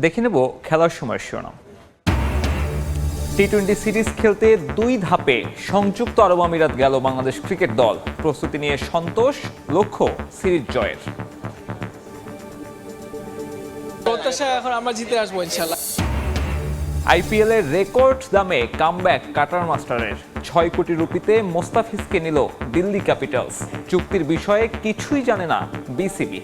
দেখে নেব খেলার সময়ের শিরোনাম। টি টোয়েন্টি সিরিজ খেলতে দুই ধাপে সংযুক্ত আরব আমিরাত গেল বাংলাদেশ ক্রিকেট দল। প্রস্তুতি নিয়ে সন্তোষ লক্ষ্য সিরিজ জয়ের। প্রত্যাশা এখন আমরা জিতে আসব ইনশাল্লাহ আইপিএল এর রেকর্ড দামে কামব্যাক কাটার মাস্টারের ছয় কোটি রুপিতে মোস্তাফিজকে নিল দিল্লি ক্যাপিটালস। চুক্তির বিষয়ে কিছুই জানে না বিসিবি।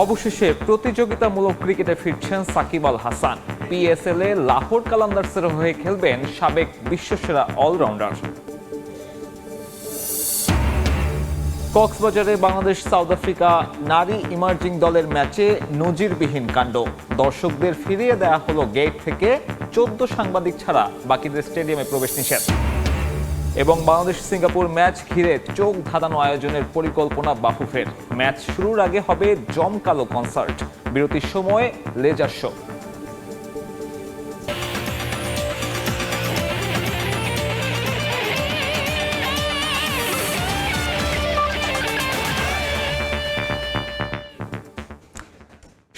অবশেষে প্রতিযোগিতামূলক ক্রিকেটে ফিরছেন সাকিব আল হাসান। পিএসএল এ লাহোর কালান্দার্সের হয়ে খেলবেন সাবেক বিশ্বসেরা অলরাউন্ডার। কক্সবাজারে বাংলাদেশ, সাউথ আফ্রিকা নারী ইমার্জিং দলের ম্যাচে নজিরবিহীন কাণ্ড। দর্শকদের ফিরিয়ে দেয়া হলো গেট থেকে, চোদ্দ সাংবাদিক ছাড়া বাকিদের স্টেডিয়ামে প্রবেশ নিষেধ। এবং বাংলাদেশ সিঙ্গাপুর ম্যাচ ঘিরে চোখ ধাঁধানো আয়োজনের পরিকল্পনা বাফুফের। ম্যাচ শুরুর আগে হবে জমকালো কনসার্ট। বিরতির সময় লেজার শো।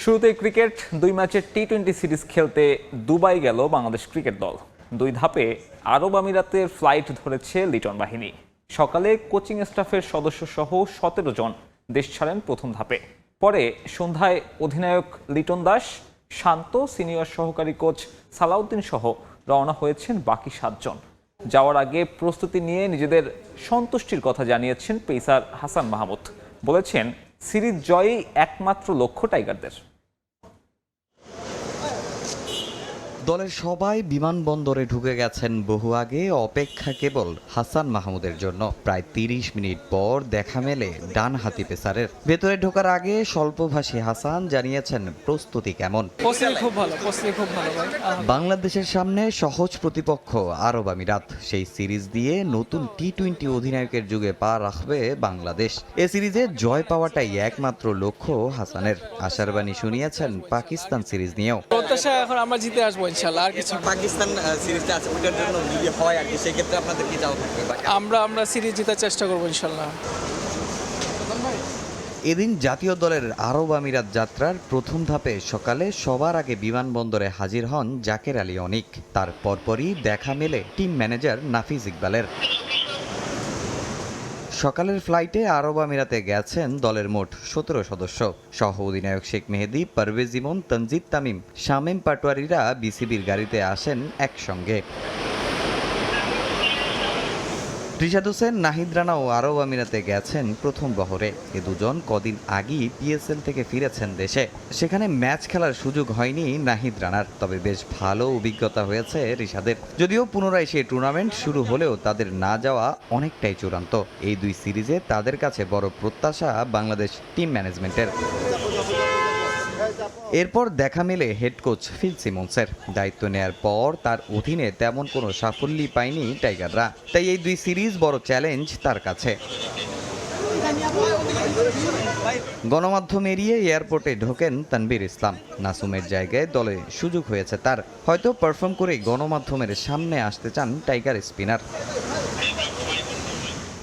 শুরুতে ক্রিকেট, দুই ম্যাচের টি টোয়েন্টি সিরিজ খেলতে দুবাই গেল বাংলাদেশ ক্রিকেট দল। দুই ধাপে আরব আমিরাতের ফ্লাইট ধরেছে লিটন বাহিনী। সকালে কোচিং স্টাফের সদস্য সহ সতেরো জন দেশ ছাড়েন প্রথম ধাপে। পরে সন্ধ্যায় অধিনায়ক লিটন দাস, শান্ত সিনিয়র সহকারী কোচ সালাউদ্দিন সহ রওনা হয়েছেন বাকি সাতজন যাওয়ার আগে প্রস্তুতি নিয়ে নিজেদের সন্তুষ্টির কথা জানিয়েছেন পেসার হাসান মাহমুদ। বলেছেন, সিরিজ জয়ই একমাত্র লক্ষ্য টাইগারদের। দলের সবাই বিমানবন্দরে ঢুকে গেছেন বহু আগে অপেক্ষা কেবল হাসান মাহমুদের জন্য। প্রায় তিরিশ মিনিট পর দেখা মেলে ডান হাতি পেসারের। ভেতরে ঢোকার আগে স্বল্পভাষী হাসান জানিয়েছেন প্রস্তুতি কেমন। খুব ভালো খুব ভালো বাংলাদেশের সামনে সহজ প্রতিপক্ষ আরব আমিরাত। সেই সিরিজ দিয়ে নতুন টি টোয়েন্টি অধিনায়কের যুগে পা রাখবে বাংলাদেশ। এ সিরিজে জয় পাওয়াটাই একমাত্র লক্ষ্য হাসানের। আশার বাণী শুনিয়েছেন পাকিস্তান সিরিজ নিয়েও। প্রত্যাশা এখন আমরা জিতে আসব ইনশাল্লাহ আর কিছু পাকিস্তান সিরিজটা আছে ওটার জন্য যদি হয় আর কি সেক্ষেত্রে আপনাদের কি যাওয়া থাকবে আমরা আমরা সিরিজ জেতার চেষ্টা করব ইনশাল্লাহ এদিন জাতীয় দলের আরব আমিরাত যাত্রার প্রথম ধাপে সকালে সবার আগে বিমানবন্দরে হাজির হন জাকের আলী অনিক। তার পরপরই দেখা মেলে টিম ম্যানেজার নাফিজ ইকবালের। সকালের ফ্লাইটে আরব আমিরাতে গেছেন দলের মোট সতেরো সদস্য। সহ অধিনায়ক শেখ মেহেদি, পারভেজ ইমন, তনজিদ তামিম, শামীম পাটোয়ারিরা বিসিবির গাড়িতে আসেন একসঙ্গে। রিশাদ হোসেন, নাহিদ রানা ও আরব আমিরাতে গেছেন প্রথম বহরে। এ দুজন কদিন আগেই পিএসএল থেকে ফিরেছেন দেশে। সেখানে ম্যাচ খেলার সুযোগ হয়নি নাহিদ রানার, তবে বেশ ভালো অভিজ্ঞতা হয়েছে রিশাদের। যদিও পুনরায় সেই টুর্নামেন্ট শুরু হলেও তাদের না যাওয়া অনেকটাই চূড়ান্ত। এই দুই সিরিজে তাদের কাছে বড় প্রত্যাশা বাংলাদেশ টিম ম্যানেজমেন্টের। এরপর দেখা মেলে হেড কোচ ফিল সিমন্সের। দায়িত্ব নেয়ার পর তার অধীনে তেমন কোনো সাফল্যই পায়নি টাইগাররা। তাই এই দুই সিরিজ বড় চ্যালেঞ্জ তার কাছে। গণমাধ্যম এড়িয়ে এয়ারপোর্টে ঢোকেন তানভীর ইসলাম। নাসুমের জায়গায় দলে সুযোগ হয়েছে তার। হয়তো পারফর্ম করে গণমাধ্যমের সামনে আসতে চান টাইগার স্পিনার।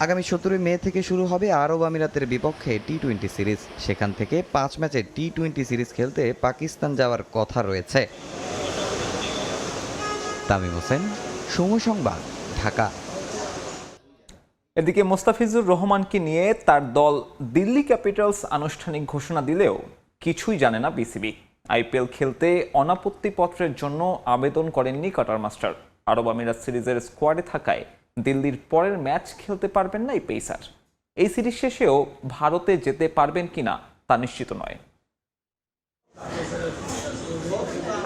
আগামী সতেরোই মে থেকে শুরু হবে আরব আমিরাতের বিপক্ষে টি টোয়েন্টি সিরিজ। সেখান থেকে পাঁচ ম্যাচের টি টোয়েন্টি সিরিজ খেলতে পাকিস্তান যাওয়ার কথা রয়েছে। তামিম হোসেন, সময় সংবাদ, ঢাকা। এদিকে মোস্তাফিজুর রহমানকে নিয়ে তার দল দিল্লি ক্যাপিটালস আনুষ্ঠানিক ঘোষণা দিলেও কিছুই জানে না বিসিবি। আইপিএল খেলতে অনাপত্তি পত্রের জন্য আবেদন করেননি কাটার মাস্টার। আরব আমিরাত সিরিজের স্কোয়াডে থাকায় দিল্লির পরের ম্যাচ খেলতে পারবেন না এই পেসার। এই সিরিজ শেষেও ভারতে যেতে পারবেন কিনা তা নিশ্চিত নয়।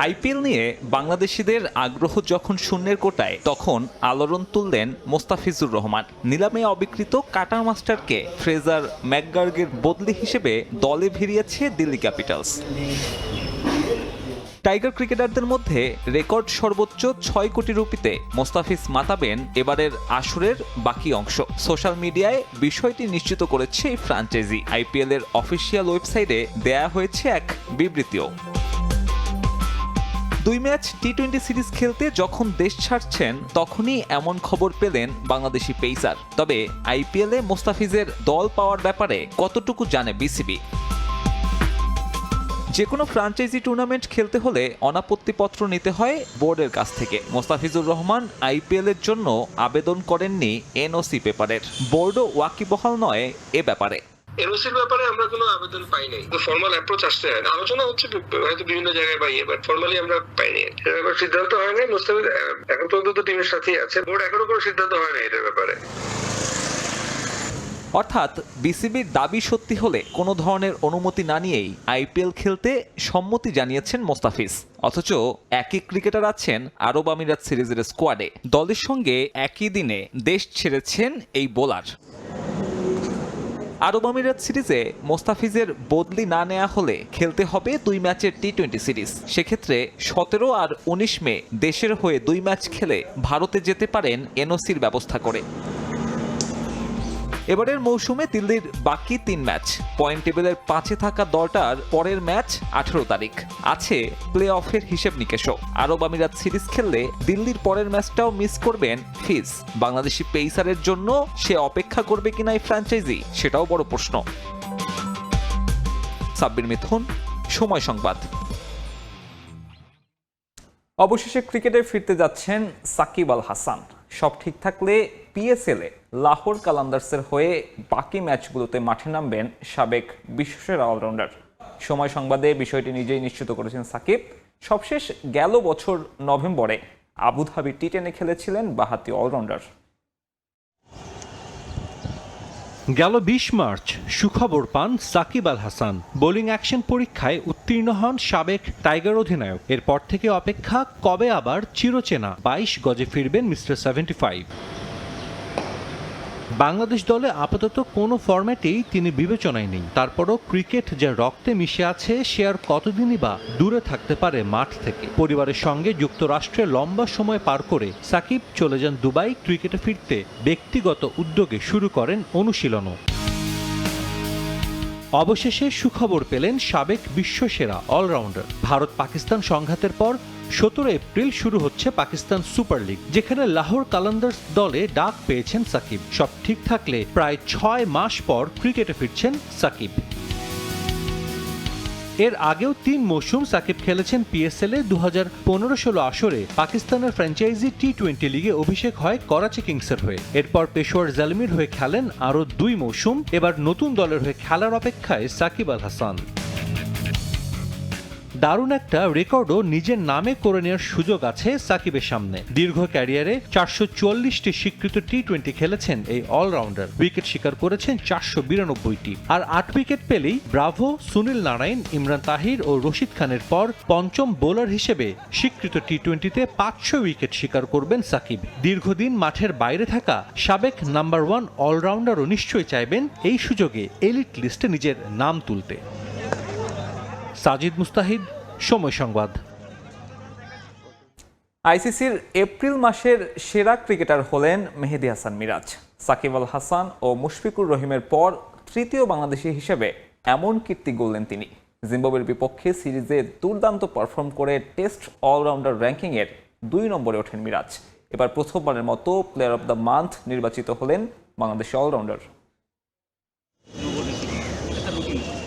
আইপিএল নিয়ে বাংলাদেশিদের আগ্রহ যখন শূন্যের কোটায়, তখন আলোড়ন তুললেন মোস্তাফিজুর রহমান। নিলামে অবিকৃত কাটার মাস্টারকে ফ্রেজার ম্যাকগার্গের বদলি হিসেবে দলে ভিড়িয়েছে দিল্লি ক্যাপিটালস। টাইগার ক্রিকেটারদের মধ্যে রেকর্ড সর্বোচ্চ ছয় কোটি রুপিতে মোস্তাফিজ মাতাবেন এবারের আসরের বাকি অংশ। সোশ্যাল মিডিয়ায় বিষয়টি নিশ্চিত করেছে এই ফ্রাঞ্চাইজি। আইপিএল এর অফিসিয়াল ওয়েবসাইটে দেয়া হয়েছে এক বিবৃতিও। দুই ম্যাচ টি টোয়েন্টি সিরিজ খেলতে যখন দেশ ছাড়ছেন, তখনই এমন খবর পেলেন বাংলাদেশি পেসার। তবে আইপিএলে মোস্তাফিজের দল পাওয়ার ব্যাপারে কতটুকু জানে বিসিবি? যে কোনো ফ্রাঞ্চাইজি টুর্নামেন্ট খেলতে হলে অনাপত্তিপত্র নিতে হয় বোর্ডের কাছ থেকে। মোস্তাফিজুর রহমান আইপিএল এর জন্য আবেদন করেননি এনওসি পেপারের। বোর্ডও ওয়াকিবহাল নয় এ ব্যাপারে। এনওসির ব্যাপারে আমরা কোনো আবেদন পাই নাই। ফর্মাল অ্যাপ্রোচ আসছে আলোচনা হচ্ছে হয়তো বিভিন্ন জায়গায় পাইয়ে বাট ফর্মালি আমরা পাইনি এটার ব্যাপারে সিদ্ধান্ত হয় নাই। মুস্তাফিজ এখন পর্যন্ত তো টিমের সাথেই আছে। বোর্ড এখনও কোনো সিদ্ধান্ত হয় না এটার ব্যাপারে। অর্থাৎ বিসিবির দাবি সত্যি হলে কোনো ধরনের অনুমতি না নিয়েই আইপিএল খেলতে সম্মতি জানিয়েছেন মোস্তাফিজ। অথচ একই ক্রিকেটার আছেন আরব আমিরাত সিরিজের স্কোয়াডে। দলের সঙ্গে একই দিনে দেশ ছেড়েছেন এই বোলার। আরব আমিরাত সিরিজে মোস্তাফিজের বদলি না নেওয়া হলে খেলতে হবে দুই ম্যাচের টি টোয়েন্টি সিরিজ। সেক্ষেত্রে সতেরো আর উনিশ মে দেশের হয়ে দুই ম্যাচ খেলে ভারতে যেতে পারেন এনওসির ব্যবস্থা করে। এবারের মৌসুমে দিল্লির বাকি তিন ম্যাচ। পয়েন্ট টেবিলের পাঁচে থাকা দলটার পরের ম্যাচ আঠেরো তারিখ। আছে প্লে অফের হিসেব নিকেশও। আরব আমিরাত সিরিজ খেললে দিল্লির পরের ম্যাচটাও মিস করবেন ফিজ। বাংলাদেশি পেইসারের জন্য সে অপেক্ষা করবে কিনা এই ফ্র্যাঞ্চাইজি, সেটাও বড় প্রশ্ন। সাব্বির মিথুন, সময় সংবাদ। অবশেষে ক্রিকেটে ফিরতে যাচ্ছেন সাকিব আল হাসান। সব ঠিক থাকলে পিএসএলে লাহোর কালান্দার্সের হয়ে বাকি ম্যাচগুলোতে মাঠে নামবেন সাবেক বিশ্বসেরা অলরাউন্ডার। সময় সংবাদে বিষয়টি নিজেই নিশ্চিত করেছেন সাকিব। সবশেষ গেল বছর নভেম্বরে আবুধাবি টি টেনে খেলেছিলেন বাহাতি অলরাউন্ডার। গেল বিশ মার্চ। সুখবর পান সাকিব আল হাসান। বোলিং অ্যাকশন পরীক্ষায় উত্তীর্ণ হন সাবেক টাইগার অধিনায়ক। এরপর থেকে অপেক্ষা কবে আবার চিরচেনা? বাইশ গজে ফিরবেন মিস্টার সেভেন্টি ফাইভ। বাংলাদেশ দলে আপাতত কোনো ফর্ম্যাটেই তিনি বিবেচনায় নেই। তারপরও ক্রিকেট যা রক্তে মিশে আছে, সে আর কতদিনই বা দূরে থাকতে পারে মাঠ থেকে। পরিবারের সঙ্গে যুক্তরাষ্ট্রে লম্বা সময় পার করে সাকিব চলে যান দুবাই ক্রিকেটে ফিরতে। ব্যক্তিগত উদ্যোগে শুরু করেন অনুশীলনও। অবশেষে সুখবর পেলেন সাবেক বিশ্বসেরা অলরাউন্ডার। ভারত পাকিস্তান সংঘাতের পর সতেরো এপ্রিল শুরু হচ্ছে পাকিস্তান সুপার লিগ, যেখানে লাহোর কালান্দার্স দলে ডাক পেয়েছেন সাকিব। সব ঠিক থাকলে প্রায় ছয় মাস পর ক্রিকেটে ফিরছেন সাকিব। এর আগেও তিন মৌসুম সাকিব খেলেছেন পিএসএল এ দু হাজার পনেরো ষোলো আসরে পাকিস্তানের ফ্র্যাঞ্চাইজি টি টোয়েন্টি লিগে অভিষেক হয় করাচি কিংসের হয়ে। এরপর পেশোয়ার জালমির হয়ে খেলেন আরও দুই মৌসুম। এবার নতুন দলের হয়ে খেলার অপেক্ষায় সাকিব আল হাসান। দারুণ একটা রেকর্ডও নিজের নামে করে নেওয়ার সুযোগ আছে সাকিবের সামনে। দীর্ঘ ক্যারিয়ারে চারশো চুয়াল্লিশটি স্বীকৃত টি টোয়েন্টি খেলেছেন এই অলরাউন্ডার। উইকেট শিকার করেছেন চারশো বিরানব্বইটি। আর আট উইকেট পেলেই ব্রাভো, সুনীল নারায়ণ, ইমরান তাহির ও রশিদ খানের পর পঞ্চম বোলার হিসেবে স্বীকৃত টি টোয়েন্টিতে পাঁচশো উইকেট শিকার করবেন সাকিব। দীর্ঘদিন মাঠের বাইরে থাকা সাবেক নাম্বার ওয়ান অলরাউন্ডারও নিশ্চয়ই চাইবেন এই সুযোগে এলিট লিস্টে নিজের নাম তুলতে। সাজিদ মুস্তাহিদ, সময় সংবাদ। আইসিসির এপ্রিল মাসের সেরা ক্রিকেটার হলেন মেহেদি হাসান মিরাজ। সাকিব আল হাসান ও মুশফিকুর রহিমের পর তৃতীয় বাংলাদেশি হিসেবে এমন কীর্তি গড়লেন তিনি। জিম্বাবুয়ের বিপক্ষে সিরিজে দুর্দান্ত পারফর্ম করে টেস্ট অলরাউন্ডার র্যাঙ্কিংয়ের দুই নম্বরে ওঠেন মিরাজ। এবার প্রথমবারের মতো প্লেয়ার অব দ্য মান্থ নির্বাচিত হলেন Bangladeshi allrounder.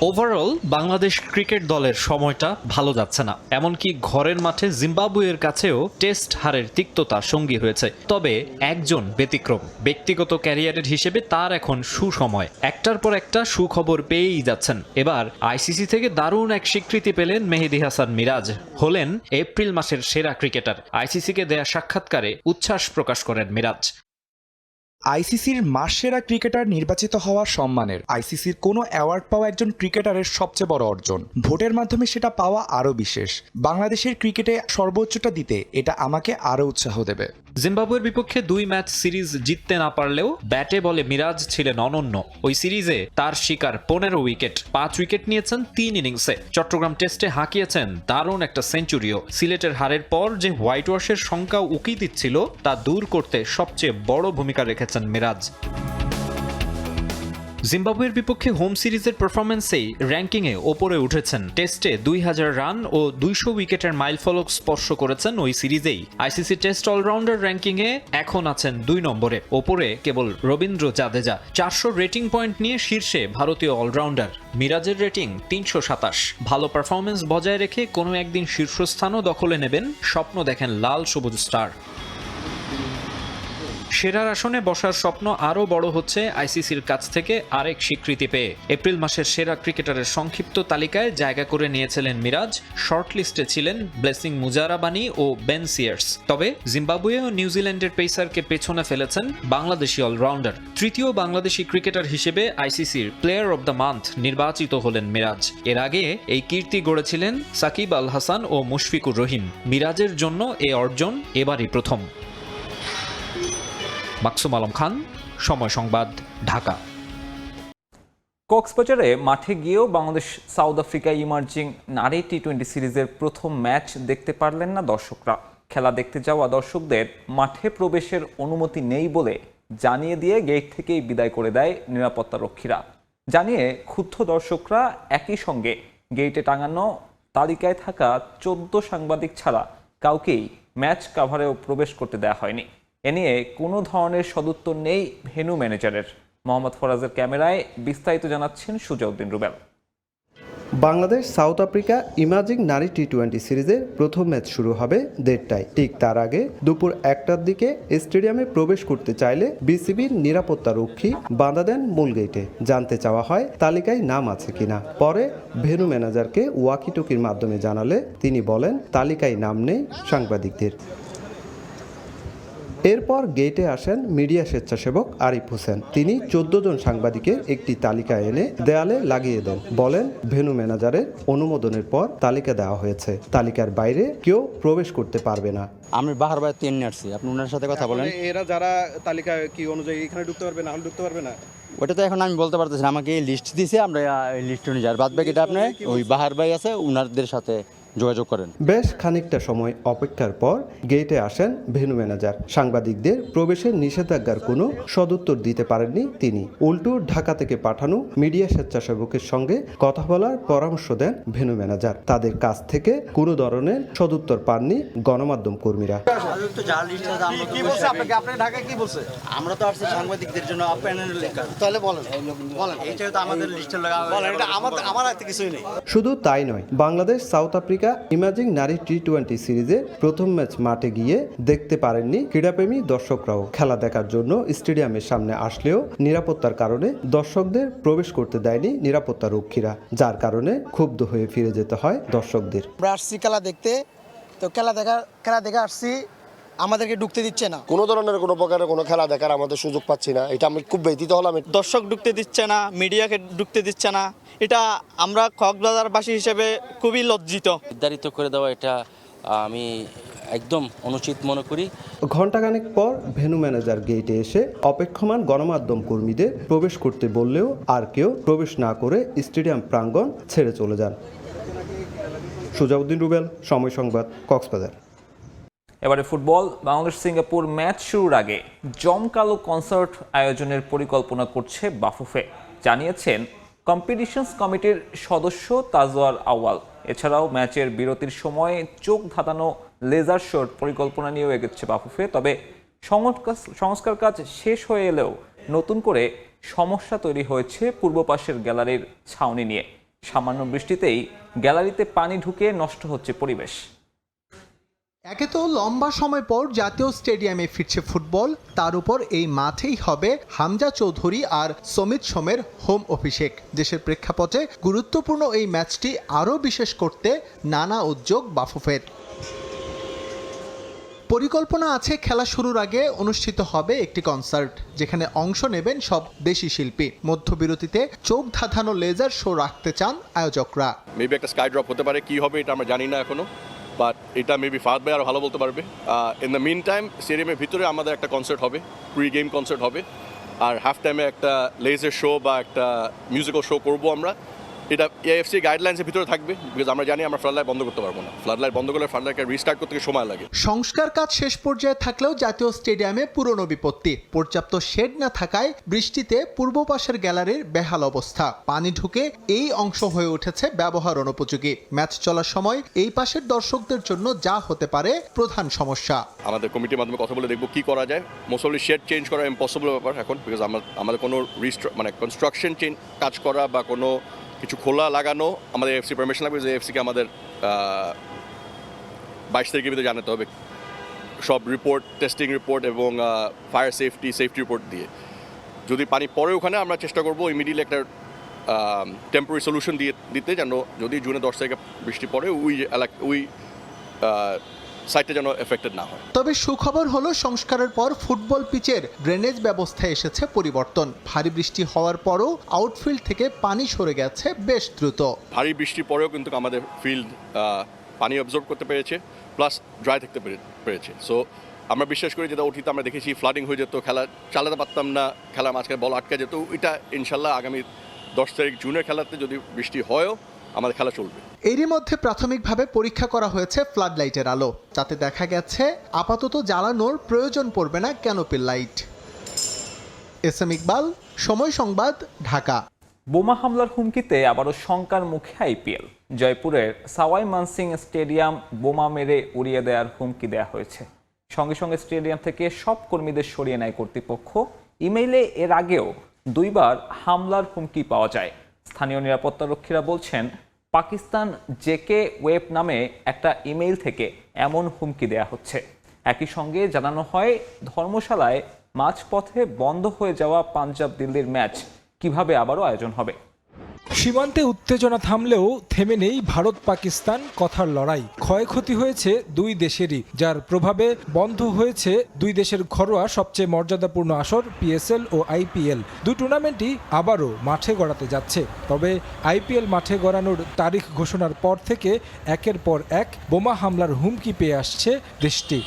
Overall Bangladesh cricket দলের সময়টা ভালো যাচ্ছে না। এমনকি ঘরের মাঠে জিম্বাবুয়ের কাছেও টেস্ট হারের তিক্ততা সঙ্গী হয়েছে। তবে একজন ব্যতিক্রম, ব্যক্তিগত ক্যারিয়ারের হিসেবে তার এখন সুসময়। একটার পর একটা সুখবর পেয়েই যাচ্ছেন। এবার আইসিসি থেকে দারুণ এক স্বীকৃতি পেলেন মেহেদি হাসান মিরাজ। হলেন এপ্রিল মাসের সেরা ক্রিকেটার। আইসিসিকে দেয়া সাক্ষাৎকারে উচ্ছ্বাস প্রকাশ করেন মিরাজ। আইসিসির মাসসেরা ক্রিকেটার নির্বাচিত হওয়া সম্মানের, আইসিসির কোনো অ্যাওয়ার্ড পাওয়া একজন ক্রিকেটারের সবচেয়ে বড় অর্জন। ভোটের মাধ্যমে সেটা পাওয়া আরও বিশেষ। বাংলাদেশের ক্রিকেটে সর্বোচ্চটা দিতে এটা আমাকে আরও উৎসাহ দেবে। জিম্বাবুয়ের বিপক্ষে দুই ম্যাচ সিরিজ জিততে না পারলেও ব্যাটে বলে মিরাজ ছিলেন অনন্য। ওই সিরিজে তার শিকার পনেরো উইকেট, পাঁচ উইকেট নিয়েছেন তিন ইনিংসে। চট্টগ্রাম টেস্টে হাঁকিয়েছেন দারুণ একটা সেঞ্চুরিও। সিলেটের হারের পর যে হোয়াইট ওয়াশের শঙ্কা উকি দিচ্ছিল, তা দূর করতে সবচেয়ে বড় ভূমিকা রেখেছেন মিরাজ। জিম্বাবুয়ের বিপক্ষে হোম সিরিজের পারফরমেন্সেই র্যাঙ্কিংয়ে ওপরে উঠেছেন। টেস্টে দুই হাজার রান ও দুইশো উইকেটের মাইলফলক স্পর্শ করেছেন ওই সিরিজেই। আইসিসি টেস্ট অলরাউন্ডার র্যাঙ্কিংয়ে এখন আছেন দুই নম্বরে। ওপরে কেবল রবীন্দ্র জাদেজা। চারশো রেটিং পয়েন্ট নিয়ে শীর্ষে ভারতীয় অলরাউন্ডার। মিরাজের রেটিং তিনশো সাতাশ। ভালো পারফরমেন্স বজায় রেখে কোনো একদিন শীর্ষস্থানও দখলে নেবেন স্বপ্ন দেখেন লাল সবুজ স্টার। সেরার আসনে বসার স্বপ্ন আরও বড় হচ্ছে আইসিসির কাছ থেকে আরেক স্বীকৃতি পেয়ে। এপ্রিল মাসের সেরা ক্রিকেটারের সংক্ষিপ্ত তালিকায় জায়গা করে নিয়েছিলেন মিরাজ, শর্টলিস্টে ছিলেন ব্লেসিং মুজারাবানি ও বেন সিয়ার্স। তবে জিম্বাবুয়ে ও নিউজিল্যান্ডের পেসারকে পেছনে ফেলেছেন বাংলাদেশি অলরাউন্ডার। তৃতীয় বাংলাদেশি ক্রিকেটার হিসেবে আইসিসির প্লেয়ার অব দ্য মান্থ নির্বাচিত হলেন মিরাজ। এর আগে এই কীর্তি গড়েছিলেন সাকিব আল হাসান ও মুশফিকুর রহিম। মিরাজের জন্য এ অর্জন এবারই প্রথম। মাকসুম আলম খান, সময় সংবাদ, ঢাকা। কক্সবাজারে মাঠে গিয়েও বাংলাদেশ সাউথ আফ্রিকা ইমার্জিং নারী টি টোয়েন্টি সিরিজের প্রথম ম্যাচ দেখতে পারলেন না দর্শকরা। খেলা দেখতে যাওয়া দর্শকদের মাঠে প্রবেশের অনুমতি নেই বলে জানিয়ে দিয়ে গেট থেকেই বিদায় করে দেয় নিরাপত্তা রক্ষীরা জানিয়ে ক্ষুব্ধ দর্শকরা একই সঙ্গে গেটে টাঙানো তালিকায় থাকা চোদ্দ সাংবাদিক ছাড়া কাউকেই ম্যাচ কাভারেও প্রবেশ করতে দেওয়া হয়নি। এ নিয়ে কোনো ধরনের সদুত্তর নেই ভেনু ম্যানেজারের। মোহাম্মদ ফরাজের ক্যামেরায় বিস্তারিত জানাচ্ছেন Sujauddin Rubel. Bangladesh, South Africa emerging নারী টি টোয়েন্টি সিরিজের প্রথম ম্যাচ শুরু হবে দেড়টায়। ঠিক তার আগে দুপুর একটার দিকে স্টেডিয়ামে প্রবেশ করতে চাইলে বিসিবির নিরাপত্তা রক্ষী বাধা দেন মূল গেটে জানতে চাওয়া হয় তালিকায় নাম আছে কিনা। পরে ভেনু ম্যানেজারকে ওয়াকিটকির মাধ্যমে জানালে তিনি বলেন, তালিকায় নাম নেই সাংবাদিকদের। এরপর গেটে আসেন মিডিয়া স্বেচ্ছাসেবক আরিফ হোসেন। তিনি চোদ্দ জন সাংবাদিকের একটি তালিকা এনে দেয়ালে লাগিয়ে দেন। বলেন ভেনু ম্যানেজারের অনুমোদনের পর তালিকা দেওয়া হয়েছে। তালিকার বাইরে কেউ প্রবেশ করতে পারবে না। আমি বাহার বাইরে তিন আসছি আপনি ওনার সাথে কথা বলেন। এরা যারা তালিকা কি অনুযায়ী এখানে ঢুকতে পারবে না ঢুকতে পারবে না? ওটা তো এখন আমি বলতে পারতেছি না। আমাকে লিস্ট দিছে আমরা এই লিস্ট অনুযায়ী। আর বাদ বাকিটা আপনি ওই বাহার ভাই আছে ওনারদের সাথে যোগাযোগ করেন। বেশ খানিকটা সময় অপেক্ষার পর গেটে আসেন ভেনু ম্যানেজার। সাংবাদিকদের প্রবেশের নিষেধাজ্ঞার কোনো সদুত্তর দিতে পারেননি তিনি। উল্টো ঢাকা থেকে পাঠানো মিডিয়া স্বেচ্ছাসেবকের সঙ্গে কথা বলার পরামর্শ দেন ভেনু ম্যানেজার। তাদের কাছ থেকে কোনো ধরনের সদুত্তর পাননি গণমাধ্যম কর্মীরা। কি বলছে আপনাকে? আপনাকে ঢাকায় কি বলছে? আমরা তো আসছি সাংবাদিকদের জন্য তাহলে বলেন। বলেন। এইটা আমাদের লিস্টে লাগা আমার আমার কিছুই নেই। শুধু তাই নয় বাংলাদেশ সাউথ আফ্রিকা ইমাজিং নারী টি টোয়েন্টি সিরিজের প্রথম ম্যাচ মাঠে গিয়ে দেখতে পারেননি ক্রীড়াপ্রেমী দর্শকরাও। খেলা দেখার জন্য স্টেডিয়ামের সামনে আসলেও নিরাপত্তার কারণে দর্শকদের প্রবেশ করতে দেয়নি নিরাপত্তা রক্ষীরা, যার কারণে ক্ষুব্ধ হয়ে ফিরে যেতে হয় দর্শকদের। আমরা আসছি খেলা দেখতে। তো খেলা দেখা খেলা দেখে আসছি। আমাদেরকে ঢুকতে দিচ্ছে না। কোনো ধরনের কোনো প্রকারের কোনো খেলা দেখার আমাদের সুযোগ পাচ্ছি না। এটা আমি খুব ব্যতীত হলাম। দর্শক ঢুকতে দিচ্ছে না মিডিয়াকে ঢুকতে দিচ্ছে না। এটা আমরা কক্সবাজারবাসী হিসেবে খুবই লজ্জিত। নির্ধারিত করে দেওয়া এটা আমি একদম অনুচিত মনে করি। ঘণ্টাখানেক পর ভেনু ম্যানেজার গেটে এসে অপেক্ষমান গণমাধ্যম কর্মীদের প্রবেশ করতে বললেও আর কেউ প্রবেশ না করে স্টেডিয়াম প্রাঙ্গণ ছেড়ে চলে যান। সুজাউদ্দিন রুবেল সময় সংবাদ কক্সবাজার। এবারে ফুটবল, বাংলাদেশ সিঙ্গাপুর ম্যাচ শুরুর আগে জমকালো কনসার্ট আয়োজনের পরিকল্পনা করছে বাফুফে। জানিয়েছেন, কম্পিটিশনস কমিটির সদস্য তাজওয়ার আওয়াল এছাড়াও ম্যাচের বিরতির সময়ে চোখ ধাঁধানো লেজার শোর পরিকল্পনা নিয়েও এগোচ্ছে বাফুফে, তবে সংস্কার- কাজ শেষ হয়ে এলেও নতুন করে সমস্যা তৈরি হয়েছে পূর্ব পাশের গ্যালারির ছাউনি নিয়ে। সামান্য বৃষ্টিতেই গ্যালারিতে পানি ঢুকে নষ্ট হচ্ছে পরিবেশ। একে তো লম্বা সময় পর জাতীয় স্টেডিয়ামে ফিরছে ফুটবল, তার উপর এই মাঠেই হবে হামজা চৌধুরী আর সমিত সোমের হোম অভিষেক। দেশের প্রেক্ষাপটে গুরুত্বপূর্ণ এই ম্যাচটি আরও বিশেষ করতে নানা উদ্যোগ বাফুফের। পরিকল্পনা আছে খেলা শুরুর আগে অনুষ্ঠিত হবে একটি কনসার্ট, যেখানে অংশ নেবেন সব দেশি শিল্পী। মধ্যবিরতিতে চোখ ধাঁধানো লেজার শো রাখতে চান আয়োজকরা। মেবি একটা স্কাই ড্রপ হতে পারে, কি হবে এটা আমরা জানি না এখনও। বাট এটা মেবি ফাহাদ ভাই আরও ভালো বলতে পারবে। ইন দ্য মিন টাইম স্টেডিয়ামের ভিতরে আমাদের একটা কনসার্ট হবে প্রি গেম কনসার্ট হবে। আর হাফ টাইমে একটা লেজের শো বা একটা মিউজিক্যাল শো করব আমরা। এটা এএফসি গাইডলাইন্সের ভিতরে থাকবে বিকজ আমরা জানি আমরা ফ্লাড লাইট বন্ধ করতে পারব না। ফ্লাড লাইট বন্ধ করলে ফ্লাড লাইটকে রিস্টার্ট করতে সময় লাগে। সংস্কার কাজ শেষ পর্যায়ে থাকলেও জাতীয় স্টেডিয়ামে পুরনো বিপত্তি। পর্যাপ্ত শেড না থাকায় বৃষ্টিতে পূর্ব পাশের গ্যালারির বেহাল অবস্থা। পানি ঢুকে এই অংশ হয়ে উঠেছে ব্যবহার অনুপযোগী। ম্যাচ চলার সময় এই পাশের দর্শকদের জন্য যা হতে পারে প্রধান সমস্যা। আমাদের কমিটির মাধ্যমে কথা বলে দেখব কি করা যায়। মোস্টলি শেড চেঞ্জ করা ইম্পসিবল ব্যাপার এখন বিকজ আমাদের কোনো রিস্ট্র মানে কনস্ট্রাকশন চেঞ্জ কাজ করা বা কোনো কিছু খোলা লাগানো, আমাদের এফসি পারমিশন লাগবে যে এফসিকে আমাদের বাইশ তারিখের ভিতরে জানাতে হবে। সব রিপোর্ট টেস্টিং রিপোর্ট এবং ফায়ার সেফটি সেফটি রিপোর্ট দিয়ে। যদি পানি পরে ওখানে, আমরা চেষ্টা করব ইমিডিয়েটলি একটা টেম্পোরারি সলিউশন দিয়ে দিতে, যেন যদি জুনে দশ তারিখে বৃষ্টি পড়ে, ওই এলাকা, ওই সাইটটা যেন এফেক্টেড না হয়। তবে সুখবর হলো সংস্কারের পর ফুটবল পিচের ড্রেনেজ ব্যবস্থায় এসেছে পরিবর্তন। ভারী বৃষ্টি হওয়ার পরও আউটফিল্ড থেকে পানি সরে গেছে বেশ দ্রুত। ভারী বৃষ্টির পরেও কিন্তু আমাদের ফিল্ড পানি অবজর্ভ করতে পেরেছে প্লাস ড্রাই থাকতে পেরে- পেরেছে। সো আমরা বিশ্বাস করি যেটা অতীতে আমরা দেখেছি ফ্লাডিং হয়ে যেত খেলা চালাতে পারতাম না খেলা মাঝখানে বল আটকে যেত। এটা ইনশাল্লাহ আগামী দশ তারিখ জুনের খেলাতে যদি বৃষ্টি হয়ও আমাদের খেলা চলবে। এরই মধ্যে প্রাথমিকভাবে পরীক্ষা করা হয়েছে ফ্লাড লাইটের আলো, যাতে দেখা গেছে আপাতত জ্বালানোর প্রয়োজন পড়বে না ক্যানোপির light S M Iqbal, Somoy Sangbad, Dhaka. বোমা হামলার হুমকিতে আবারও শঙ্কার মুখে আইপিএল। জয়পুরের সাওয়াই মানসিং স্টেডিয়াম বোমা মেরে উড়িয়ে দেওয়ার হুমকি দেওয়া হয়েছে। সঙ্গে সঙ্গে স্টেডিয়াম থেকে সব কর্মীদের সরিয়ে নেয় কর্তৃপক্ষ। ইমেইলে এর আগেও দুইবার হামলার হুমকি পাওয়া যায়। স্থানীয় নিরাপত্তারক্ষীরা বলছেন পাকিস্তান জেকে ওয়েব নামে একটা ইমেইল থেকে এমন হুমকি দেয়া হচ্ছে। একই সঙ্গে জানানো হয়, ধর্মশালায় মাঝপথে বন্ধ হয়ে যাওয়া পাঞ্জাব দিল্লির ম্যাচ কীভাবে আবারও আয়োজন হবে? সীমান্তে উত্তেজনা থামলেও থেমে নেই ভারত পাকিস্তান কথার লড়াই। ক্ষয়ক্ষতি হয়েছে দুই দেশেরই, যার প্রভাবে বন্ধ হয়েছে দুই দেশের ঘরোয়া সবচেয়ে মর্যাদাপূর্ণ আসর, পিএসএল ও আইপিএল। দুই টুর্নামেন্টই আবারও মাঠে গড়াতে যাচ্ছে। তবে আইপিএল মাঠে গড়ানোর তারিখ ঘোষণার পর থেকে একের পর এক বোমা হামলার হুমকি পেয়ে আসছে দেশটি।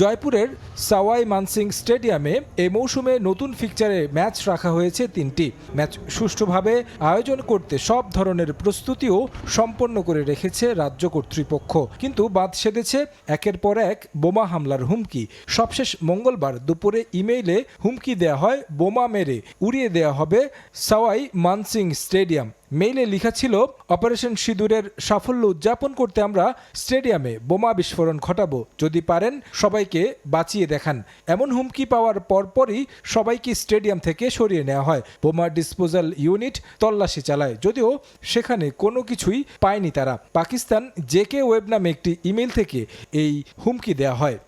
জয়পুরের সাওয়াই মানসিং স্টেডিয়ামে এ মৌসুমে নতুন ফিকচারে ম্যাচ রাখা হয়েছে তিনটি। ম্যাচ সুষ্ঠুভাবে আয়োজন করতে সব ধরনের প্রস্তুতিও সম্পন্ন করে রেখেছে রাজ্য কর্তৃপক্ষ। কিন্তু বাদ সেধেছে একের পর এক বোমা হামলার হুমকি। সবশেষ মঙ্গলবার দুপুরে ইমেইলে হুমকি দেয়া হয় বোমা মেরে। উড়িয়ে দেয়া হবে সাওয়াই মানসিং স্টেডিয়াম। মেইলে লেখা ছিল, অপারেশন সিঁদুরের সাফল্য উদযাপন করতে আমরা স্টেডিয়ামে বোমা বিস্ফোরণ ঘটাবো। যদি পারেন, সবাইকে বাঁচিয়ে দেখান। এমন হুমকি পাওয়ার পরপরই সবাইকে স্টেডিয়াম থেকে সরিয়ে নেওয়া হয়। বোমা ডিসপোজাল ইউনিট তল্লাশি চালায়। যদিও সেখানে কোনো কিছুই পায়নি তারা। পাকিস্তান জেকে ওয়েব নামে একটি ইমেল থেকে এই হুমকি দেওয়া হয়।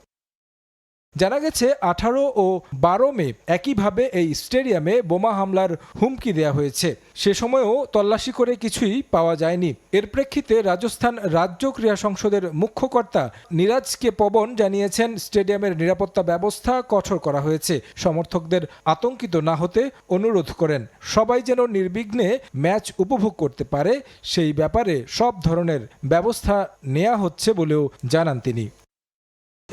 জানা গেছে, আঠারো ও বারো মে একইভাবে এই স্টেডিয়ামে বোমা হামলার হুমকি দেওয়া হয়েছে। সে সময়ও তল্লাশি করে কিছুই পাওয়া যায়নি। এর প্রেক্ষিতে রাজস্থান রাজ্য ক্রীড়া সংসদের মুখ্যকর্তা নিরাজকে পবন জানিয়েছেন, স্টেডিয়ামের নিরাপত্তা ব্যবস্থা কঠোর করা হয়েছে। সমর্থকদের আতঙ্কিত না হতে অনুরোধ করেন। সবাই যেন নির্বিঘ্নে ম্যাচ উপভোগ করতে পারে, সেই ব্যাপারে সব ধরনের ব্যবস্থা নেওয়া হচ্ছে বলেও জানান তিনি।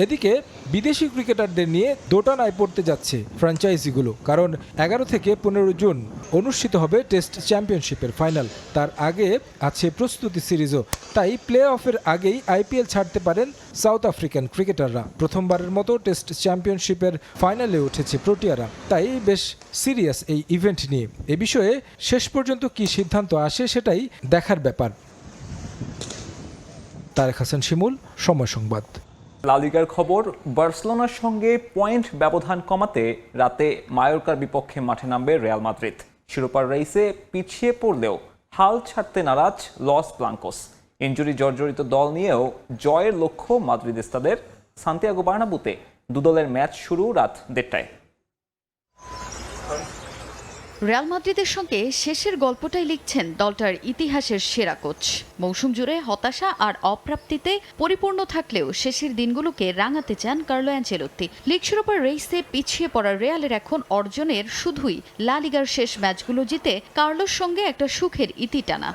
এদিকে বিদেশি ক্রিকেটারদের নিয়ে দোটানায় পড়তে যাচ্ছে ফ্র্যাঞ্চাইজিগুলো, কারণ এগারো থেকে পনেরো জুন অনুষ্ঠিত হবে টেস্ট চ্যাম্পিয়নশিপের ফাইনাল। তার আগে আছে প্রস্তুতি সিরিজও, তাই প্লে অফের আগেই আইপিএল ছাড়তে পারেন সাউথ আফ্রিকান ক্রিকেটাররা। প্রথমবারের মতো টেস্ট চ্যাম্পিয়নশিপের ফাইনালে উঠেছে প্রোটিয়ারা, তাই বেশ সিরিয়াস এই ইভেন্ট নিয়ে। এ বিষয়ে শেষ পর্যন্ত কি সিদ্ধান্ত আসে সেটাই দেখার ব্যাপার। তারেক হাসান, শিমুল, সময় সংবাদ। লালিগার খবর, বার্সেলোনার সঙ্গে পয়েন্ট ব্যবধান কমাতে রাতে মায়োরকার বিপক্ষে মাঠে নামবে রিয়াল মাদ্রিদ। শিরোপার রেইসে পিছিয়ে পড়লেও হাল ছাড়তে নারাজ লস ব্লাঙ্কোস। ইঞ্জুরি জর্জরিত দল নিয়েও জয়ের লক্ষ্য মাদ্রিদিস্তাদের সান্তিয়াগো বার্নাবুতে। দুদলের ম্যাচ শুরু রাত দেড়টায়। রিয়াল মাদ্রিদের সঙ্গে শেষের গল্পটাই লিখছেন দলটার ইতিহাসের সেরা কোচ। মৌসুম জুড়ে হতাশা আর অপ্রাপ্তিতে পরিপূর্ণ থাকলেও শেষের দিনগুলোকে রাঙাতে চান কার্লো অ্যাঞ্চেলত্তি লিগ শিরোপার রেইসে পিছিয়ে পড়া রেয়ালের এখন অর্জনের শুধুই লা লিগার শেষ ম্যাচগুলো জিতে কার্লোর সঙ্গে একটা সুখের ইতি টানা।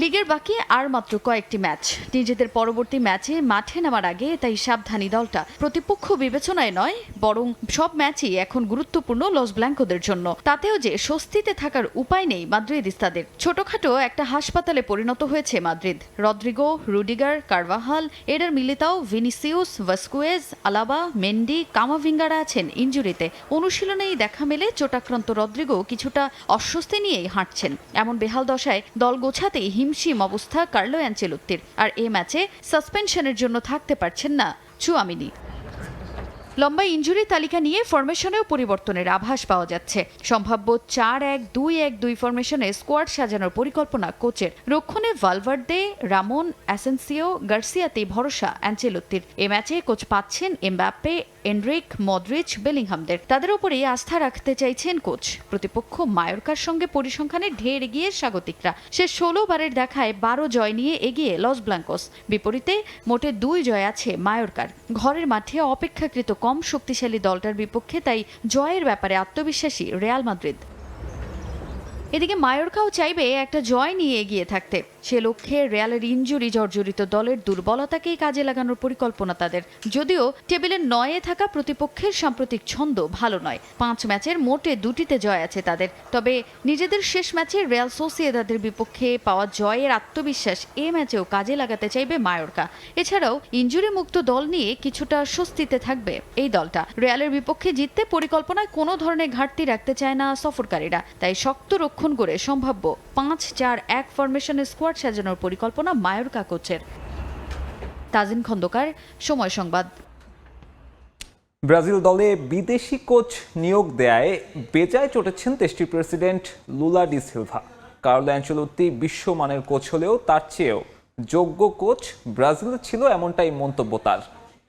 লিগের বাকি আর মাত্র কয়েকটি ম্যাচ। নিজেদের পরবর্তী ম্যাচে মাঠে নামার আগে তাই সাবধানী দলটা। প্রতিপক্ষ বিবেচনায় নয়, বরং সব ম্যাচই এখন গুরুত্বপূর্ণ লস ব্ল্যাঙ্কোদের জন্য। তাতেও যে স্বস্তিতে থাকার উপায় নেই মাদ্রিদিস্তাদের ছোটখাটো একটা হাসপাতালে পরিণত হয়েছে Madrid. Rodrygo, Rudiger, Carvajal, Eder Militao, Vinicius, Vazquez, Alaba, Mendy, কামাভিঙ্গারা আছেন ইঞ্জুরিতে অনুশীলনেই দেখা মেলে চোটাক্রান্ত রদ্রিগো কিছুটা অস্বস্তি নিয়েই হাঁটছেন। এমন বেহাল দশায় দল গোছাতেই হিমশিম অবস্থা কার্লো অ্যাঞ্চেলত্তির। আর এ ম্যাচে সাসপেনশনের জন্য থাকতে পারছেন না চুয়ামিনি। লম্বা ইঞ্জুরি তালিকা নিয়ে ফরমেশনেও পরিবর্তনের আভাস পাওয়া যাচ্ছে। সম্ভাব্য চার এক দুই এক দুই ফরমেশনে স্কোয়াড সাজানোর পরিকল্পনা কোচের। রক্ষণে ভালভার্দে, রামন, অ্যাসেন্সিও গার্সিয়াতেই ভরসা অ্যাঞ্চেলত্তির। এ ম্যাচে কোচ পাচ্ছেন এমবাপ্পে এন্ড্রিক মদ্রিচ বেলিংহামদের। তাদের উপরেই আস্থা রাখতে চাইছেন কোচ। প্রতিপক্ষ মায়োরকার সঙ্গে পরিসংখ্যানে ঢের এগিয়ে স্বাগতিকরা। সে ষোলো বারের দেখায় বারো জয় নিয়ে এগিয়ে লস ব্লাঙ্কোস। বিপরীতে মোটে দুই জয় আছে মায়োরকার। ঘরের মাঠে অপেক্ষাকৃত কম শক্তিশালী দলটার বিপক্ষে, তাই জয়ের ব্যাপারে আত্মবিশ্বাসী রেয়াল মাদ্রিদ। এদিকে মায়োরকাও চাইবে একটা জয় নিয়ে এগিয়ে থাকতে। সে লক্ষ্যে রিয়ালের ইঞ্জুরি জর্জরিত দলের দুর্বলতাকেই কাজে লাগানোর পরিকল্পনা তাদের। যদিও টেবিলের নয়ে থাকা প্রতিপক্ষের সাম্প্রতিক ছন্দ ভালো নয়। পাঁচ ম্যাচের মোটে দুটিতে জয় আছে তাদের। তবে নিজেদের শেষ ম্যাচে রিয়াল সোসিয়েদাদের বিপক্ষে পাওয়া জয়ের আত্মবিশ্বাস এ ম্যাচেও কাজে লাগাতে চাইবে মায়োরকা। এছাড়াও ইঞ্জুরি মুক্ত দল নিয়ে কিছুটা স্বস্তিতে থাকবে এই দলটা। রিয়ালের বিপক্ষে জিততে পরিকল্পনায় কোনো ধরনের ঘাটতি রাখতে চায় না সফরকারীরা। তাই শক্ত রক্ষণ করে সম্ভাব্য পাঁচ চার এক ফরমেশনের স্কোয়াড সাজানোর পরিকল্পনা মায়োরকা কোচের তাজিন খন্দকার, সময় সংবাদ। ব্রাজিল দলে বিদেশি কোচ নিয়োগ দেয় বেজায় চটেছেন দেশটির president Lula da Silva. Carlo Ancelotti বিশ্বমানের কোচ হলেও তার চেয়েও যোগ্য কোচ ব্রাজিল ছিল এমনটাই মন্তব্য তার।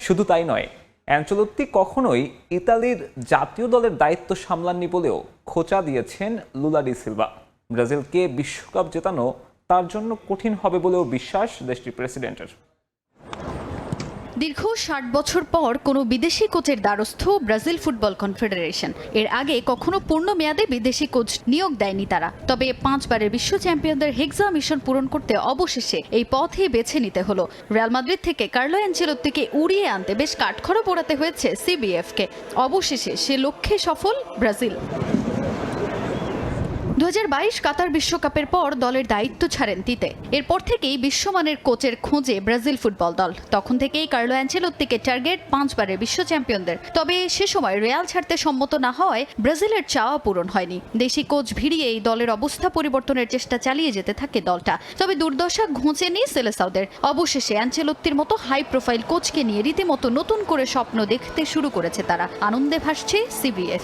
শুধু তাই নয়, অ্যাঞ্চেলোত্তি কখনোই ইতালির জাতীয় দলের দায়িত্ব সামলাননি বলেও খোঁচা দিয়েছেন লুলা ডি সিলভা। ব্রাজিলকে বিশ্বকাপ জেতানো তার জন্য কঠিন হবে বলেও বিশ্বাস দেশটির প্রেসিডেন্টের। দীর্ঘ ষাট বছর পর কোনো বিদেশি কোচের দ্বারস্থ ব্রাজিল ফুটবল কনফেডারেশন। এর আগে কখনো পূর্ণ মেয়াদে বিদেশি কোচ নিয়োগ দেয়নি তারা। তবে পাঁচবারের বিশ্ব চ্যাম্পিয়নদের হেক্সা মিশন পূরণ করতে অবশেষে এই পথে বেছে নিতে হলো। রিয়াল মাদ্রিদ থেকে কার্লো অ্যাঞ্চেলোত্তিকে উড়িয়ে আনতে বেশ কাঠখড়া পোড়াতে হয়েছে সিবিএফকে। অবশেষে সে লক্ষ্যে সফল ব্রাজিল। দু হাজার বাইশ কাতার বিশ্বকাপের পর দলের দায়িত্ব ছাড়েন তিতে। এরপর থেকেই বিশ্বমানের কোচের খোঁজে ব্রাজিল ফুটবল দল। তখন থেকেই কার্লো অ্যাঞ্চেলোত্তিকে টার্গেট পাঁচবারের বিশ্ব চ্যাম্পিয়নদের। তবে সে সময় রিয়াল ছাড়তে সম্মত না হওয়ায় ব্রাজিলের চাওয়া পূরণ হয়নি। দেশি কোচ ভিড়িয়ে এই দলের অবস্থা পরিবর্তনের চেষ্টা চালিয়ে যেতে থাকে দলটা। তবে দুর্দশা ঘুঁচেনি সেলেসাউদের। অবশেষে অ্যাঞ্চেলোত্তির মতো হাই প্রোফাইল কোচকে নিয়ে রীতিমতো নতুন করে স্বপ্ন দেখতে শুরু করেছে তারা। আনন্দে ভাসছে সিবিএফ।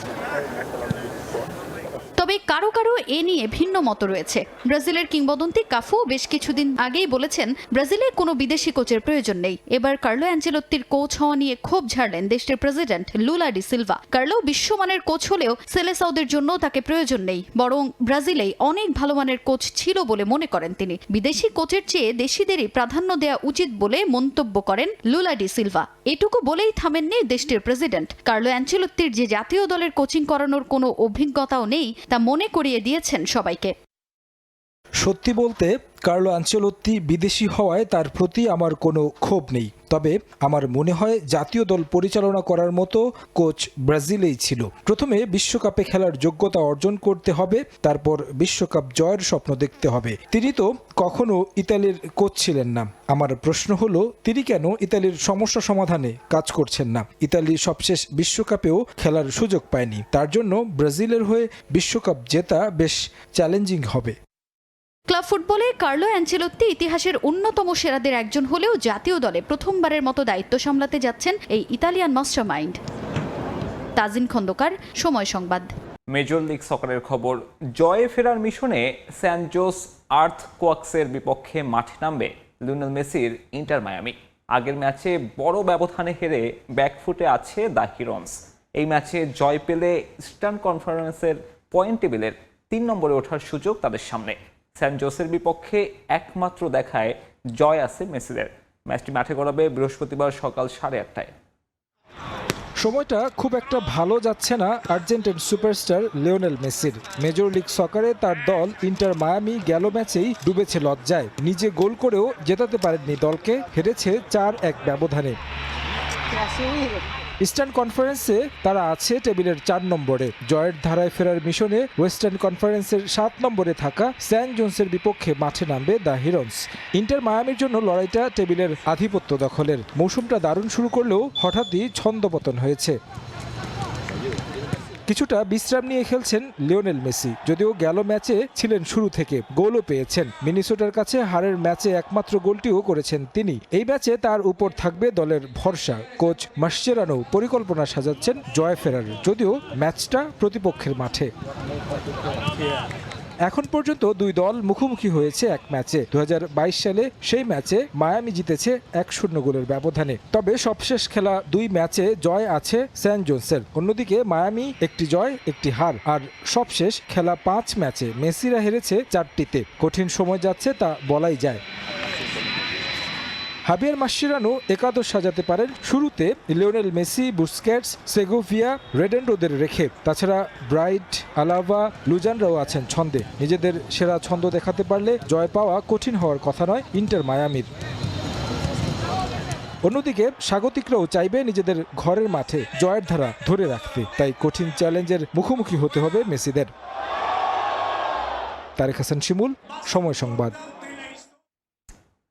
তবে কারও কারও এ নিয়ে ভিন্ন মত রয়েছে। ব্রাজিলের কিংবদন্তি কাফু বেশ কিছুদিন আগেই বলেছেন ব্রাজিলের কোনো বিদেশি কোচের প্রয়োজন নেই। এবার কার্লো অ্যাঞ্চেলোত্তির কোচ হওয়া নিয়ে ক্ষোভ ঝাড়লেন দেশটির president Lula da Silva. Carlo বিশ্বমানের কোচ হলেও সেলেসাউদের জন্য তাকে প্রয়োজন নেই, বরং ব্রাজিলেই অনেক ভালো মানের কোচ ছিল বলে মনে করেন তিনি। বিদেশি কোচের চেয়ে দেশিদেরই প্রাধান্য দেওয়া উচিত বলে মন্তব্য করেন লুলা ডি সিলভা। এটুকু বলেই থামেননি দেশটির প্রেসিডেন্ট। কার্লো অ্যাঞ্চেলোত্তির যে জাতীয় দলের কোচিং করানোর কোনো অভিজ্ঞতাও নেই তা মনে করিয়ে দিয়েছেন সবাইকে। সত্যি বলতে, কার্লো আঞ্চেলত্তি বিদেশি হওয়ায় তার প্রতি আমার কোনো ক্ষোভ নেই। তবে আমার মনে হয় জাতীয় দল পরিচালনা করার মতো কোচ ব্রাজিলেই ছিল। প্রথমে বিশ্বকাপে খেলার যোগ্যতা অর্জন করতে হবে, তারপর বিশ্বকাপ জয়ের স্বপ্ন দেখতে হবে। তিনি তো কখনো ইতালির কোচ ছিলেন না। আমার প্রশ্ন হলো, তিনি কেন ইতালির সমস্যা সমাধানে কাজ করছেন না? ইতালি সবশেষ বিশ্বকাপেও খেলার সুযোগ পায়নি। তার জন্য ব্রাজিলের হয়ে বিশ্বকাপ জেতা বেশ চ্যালেঞ্জিং হবে। ফুটবলে কার্লো অ্যাঞ্চেলোত্তি ইতিহাসের অন্যতম সেরাদের একজন হলেও জাতীয় দলে প্রথমবারের মতো দায়িত্ব সামলাতে যাচ্ছেন এই Italian mastermind Tajin Khandakar, Somoy Sangbad. Major league সকারের খবর, জয়ে ফেরার মিশনে স্যান জোস আর্থ কোয়াক্সের বিপক্ষে মাঠে নামবে লিওনেল মেসির ইন্টার মায়ামি। আগের ম্যাচে বড় ব্যবধানে হেরে ব্যাকফুটে আছে দ্য হিরন্স। এই ম্যাচে জয় পেলে ইস্টার্ন কনফারেন্সের পয়েন্ট টেবিলের তিন নম্বরে ওঠার সুযোগ তাদের সামনে। স্যান জোসের বিপক্ষে একমাত্র দেখায় জয় আছে মেসিদের। ম্যাচটি মাঠে গড়াবে বৃহস্পতিবার সকাল সাড়ে আটটায়। সময়টা খুব একটা ভালো যাচ্ছে না আর্জেন্টিন সুপারস্টার লিওনেল মেসির। মেজর লিগ সকারে তার দল ইন্টার মায়ামি গেল ম্যাচেই ডুবেছে লজ্জায়। নিজে গোল করেও জেতাতে পারেননি দলকে হেরেছে চার এক ব্যবধানে। ইস্টার্ন কনফারেন্সে তারা আছে টেবিলের চার নম্বরে। জয়ের ধারায় ফেরার মিশনে ওয়েস্টার্ন কনফারেন্সের সাত নম্বরে থাকা স্যান জোনসের বিপক্ষে মাঠে নামবে দ্য হিরন্স। ইন্টার মায়ামির জন্য লড়াইটা টেবিলের আধিপত্য দখলের। মৌসুমটা দারুণ শুরু করলেও হঠাৎই ছন্দপতন হয়েছে। কিছুটা বিশ্রাম নিয়ে খেলছেন লিওনেল মেসি, যদিও গেল ম্যাচে ছিলেন শুরু থেকে, গোলও পেয়েছেন। মিনিসোটার কাছে হারের ম্যাচে একমাত্র গোলটিও করেছেন তিনি। এই ম্যাচে তার উপর থাকবে দলের ভরসা। কোচ মাসচেরানো পরিকল্পনা সাজাচ্ছেন জয় ফেরার যদিও ম্যাচটা প্রতিপক্ষের মাঠে। এখন পর্যন্ত দুই দল মুখোমুখি হয়েছে এক ম্যাচে। দু হাজার বাইশ সালে সেই ম্যাচে মায়ামি জিতেছে এক শূন্য গোলের ব্যবধানে। তবে সবশেষ খেলা দুই ম্যাচে জয় আছে স্যান জোনসের। অন্যদিকে মায়ামি একটি জয়, একটি হার। আর সবশেষ খেলা পাঁচ ম্যাচে মেসিরা হেরেছে চারটিতে। কঠিন সময় যাচ্ছে তা বলাই যায়। হাবিয়ার মাসিরানো একাদশ সাজাতে পারেন শুরুতে লিওনেল মেসি, বুস্কেটস, সেগোভিয়া, রেডেন্ডোদের রেখে। তাছাড়া ব্রাইট, আলাভা, লুজানরাও আছেন ছন্দে। নিজেদের সেরা ছন্দ দেখাতে পারলে জয় পাওয়া কঠিন হওয়ার কথা নয় ইন্টার মায়ামির। অন্যদিকে স্বাগতিকরাও চাইবে নিজেদের ঘরের মাঠে জয়ের ধারা ধরে রাখতে। তাই কঠিন চ্যালেঞ্জের মুখোমুখি হতে হবে মেসিদের। তারেক হাসান, শিমুল, সময় সংবাদ।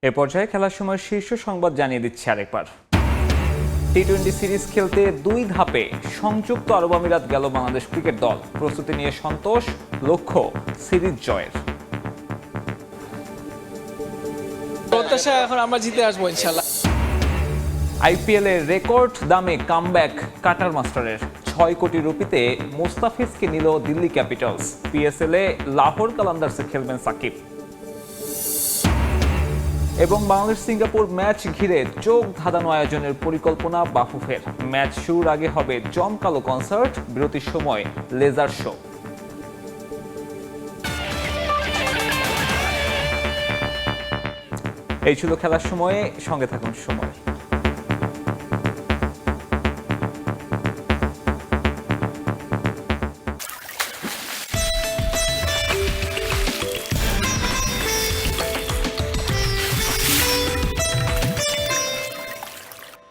এ পর্যায়ে খেলার সময় শীর্ষ সংবাদ জানিয়ে দিচ্ছে আরেকবার। টি টোয়েন্টি সিরিজ খেলতে দুই ধাপে সংযুক্ত আরব আমিরাত গেল বাংলাদেশ ক্রিকেট দল। প্রস্তুতি নিয়ে সন্তোষ লক্ষ্য সিরিজ জয়ের। প্রত্যাশা এখন আমরা জিতে আসব ইনশাল্লাহ আইপিএল রেকর্ড দামে কামব্যাক কাটার মাস্টারের। ছয় কোটি রুপিতে মুস্তাফিজকে নিল দিল্লি ক্যাপিটালস। পিএসএল এ লাহোর কালান্দার্সে খেলবেন সাকিব। এবং বাংলাদেশ সিঙ্গাপুর ম্যাচ ঘিরে চোখ ধাঁধানো আয়োজনের পরিকল্পনা বাফুফের। ম্যাচ শুরুর আগে হবে জমকালো কনসার্ট, বিরতির সময় লেজার শো। এই ছিল খেলার সময়ে, সঙ্গে থাকুন সময়।